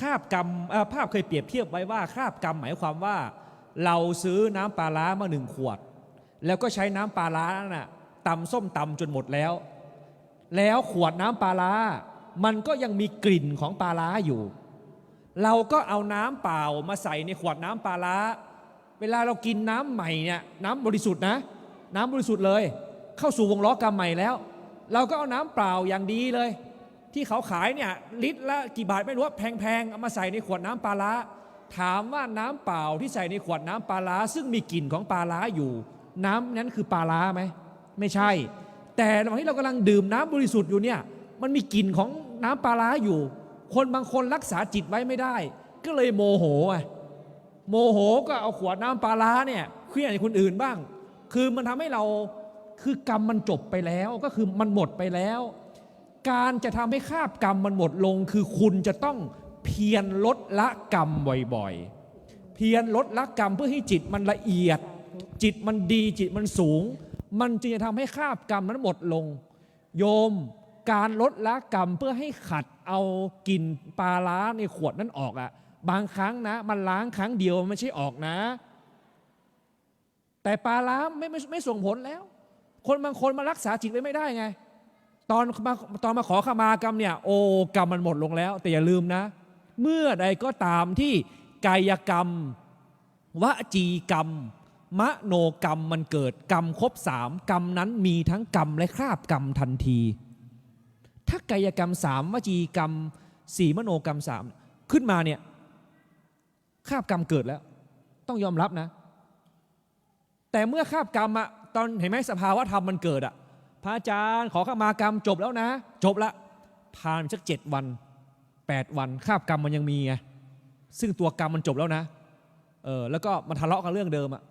คาบกรรมภาพเคยเปรียบเทียบไว้ว่าคาบกรรมหมายความว่า เราซื้อน้ำปลาร้ามาหนึ่งขวด แล้วก็ใช้น้ำปลาร้าน่ะตำส้มตำจนหมดแล้ว แล้วขวดน้ำปลาร้ามันก็ยังมีกลิ่นของปลาร้าอยู่ เราก็เอาน้ำเปล่ามาใส่ในขวดน้ำปลาร้า เวลาเรากินน้ำใหม่เนี่ยน้ำบริสุทธิ์นะ น้ำบริสุทธิ์เลย เข้าสู่วงล้อกรรมใหม่แล้ว เราก็เอาน้ำเปล่าอย่างดีเลย ที่เขาขายเนี่ยลิตรละกี่บาทไม่รู้แพงๆเอามาใส่ในขวดน้ำปลาร้าถามว่าน้ำเปล่าที่ใส่ในขวดน้ำปลาร้าซึ่งมีกลิ่นของปลาร้าอยู่ น้ำนั้นคือปลาร้าไหมไม่ใช่ แต่ระหว่างที่เรากำลังดื่มน้ำบริสุทธิ์อยู่เนี่ยมันมีกลิ่นของน้ำปลาร้าอยู่ คนบางคนรักษาจิตไว้ไม่ได้ ก็เลยโมโหอะโมโหก็เอาขวดน้ำปลาร้าเนี่ยเคลื่อนให้คนอื่นบ้าง คือมันทำให้เราคือกรรมมันจบไปแล้วก็คือมันหมดไปแล้ว การจะทำให้คาบกรรมมันหมดลง คือคุณจะต้องเพียรลดละกรรมบ่อยๆ เพียรลดละกรรมเพื่อให้จิตมันละเอียด จิตมันดีจิตมันสูง มันจึงจะทำให้คาบกรรมนั้นหมดลง โยมการลดละกรรมเพื่อให้ขัดเอากลิ่นปลาล้าในขวดนั้นออกอะบางครั้งนะ มันล้างครั้งเดียวมันไม่ใช่ออกนะ แต่ปลาล้าไม่ไม่ไม่ส่งผลแล้ว คนบางคนมารักษาจิตไว้ไม่ได้ไง ตอนมาตอนมาขอขมากรรมเนี่ยโอ้กรรมมันหมดลงแล้ว แต่อย่าลืมนะ เมื่อใดก็ตามที่กายกรรม วจีกรรม มโนกรรมมันเกิดกรรมครบสามกรรมนั้นมีทั้งกรรมและคราบกรรมทันที ถ้ากายกรรมสามวจีกรรมสี่มโนกรรมสามขึ้นมาเนี่ยคาบกรรมเกิดแล้ว ต้องยอมรับนะ แต่เมื่อคาบกรรมอะตอนเห็นไหมสภาวะธรรมมันเกิดอะ ระอาจารย์ขอขมากรรมจบแล้วนะ จบละผ่านสักเจ็ดวันแปดวันคาบกรรมมันยังมีไงซึ่งตัวกรรมมันจบแล้วนะเออแล้วก็มันทะเลาะกันเรื่องเดิมอะ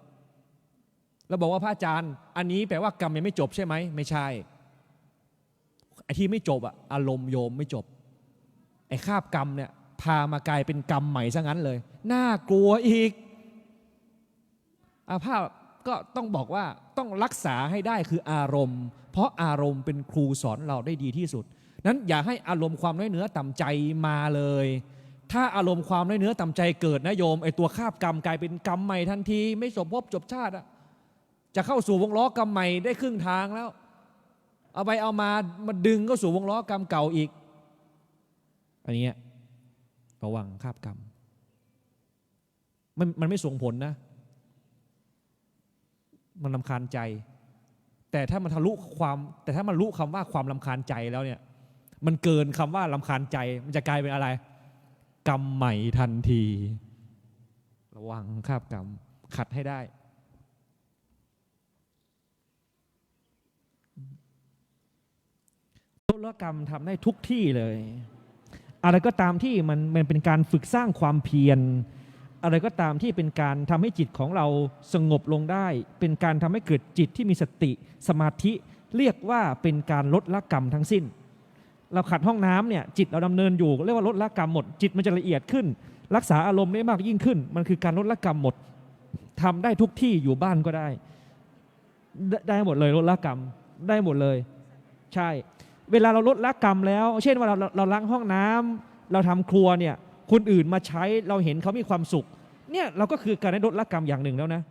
แล้วบอกว่าพระอาจารย์ อันนี้แปลว่ากรรมยังไม่จบใช่ไหมไม่ใช่ไอ้ที่ไม่จบอะอารมณ์โยมไม่จบไอ้คาบกรรมเนี่ยพามากลายเป็นกรรมใหม่ซะงั้นเลย น่ากลัวอีกอาภาพ ก็ต้องบอกว่าต้องรักษาให้ได้คืออารมณ์ เพราะอารมณ์เป็นครูสอนเราได้ดีที่สุด นั้นอย่าให้อารมณ์ความน้อยเนื้อต่ำใจมาเลย ถ้าอารมณ์ความน้อยเนื้อต่ำใจเกิดนะโยมไอตัวคาบกรรมกลายเป็นกรรมใหม่ทันที ไม่สมภพจบชาติอะจะเข้าสู่วงล้อกรรมใหม่ได้ครึ่งทางแล้ว เอาไปเอามามาดึงก็สู่วงล้อกรรมเก่าอีกอันนี้ระวังคาบกรรมมันมันไม่ส่งผลนะ มันลำคาญใจ แต่ถ้ามันทะลุความ แต่ถ้ามันรู้คำว่าความลำคาญใจแล้วเนี่ย มันเกินคำว่าลำคาญใจ มันจะกลายเป็นอะไร กรรมใหม่ทันที ระวังคาบกรรมขัดให้ได้ตุลกรรมทำได้ทุกที่เลย อะไรก็ตามที่มันมันเป็นการฝึกสร้างความเพียร อะไรก็ตามที่เป็นการทำให้จิตของเราสงบลงได้ เป็นการทำให้เกิดจิตที่มีสติสมาธิเรียกว่าเป็นการลดละกรรมทั้งสิ้น เราขัดห้องน้ำเนี่ยจิตเราดำเนินอยู่เรียกว่าลดละกรรมหมด จิตมันจะละเอียดขึ้น รักษาอารมณ์ได้มากยิ่งขึ้น มันคือการลดละกรรมหมดทำได้ทุกที่อยู่บ้านก็ได้ ได้หมดเลยลดละกรรมได้หมดเลย ใช่ เวลาเราลดละกรรมแล้ว เช่นว่าเราเราเราล้างห้องน้ำเราทำครัวเนี่ย คนอื่นมาใช้เราเห็นเขามีความสุข เนี่ยเราก็คือการได้ลดละกรรมอย่างหนึ่งแล้วนะ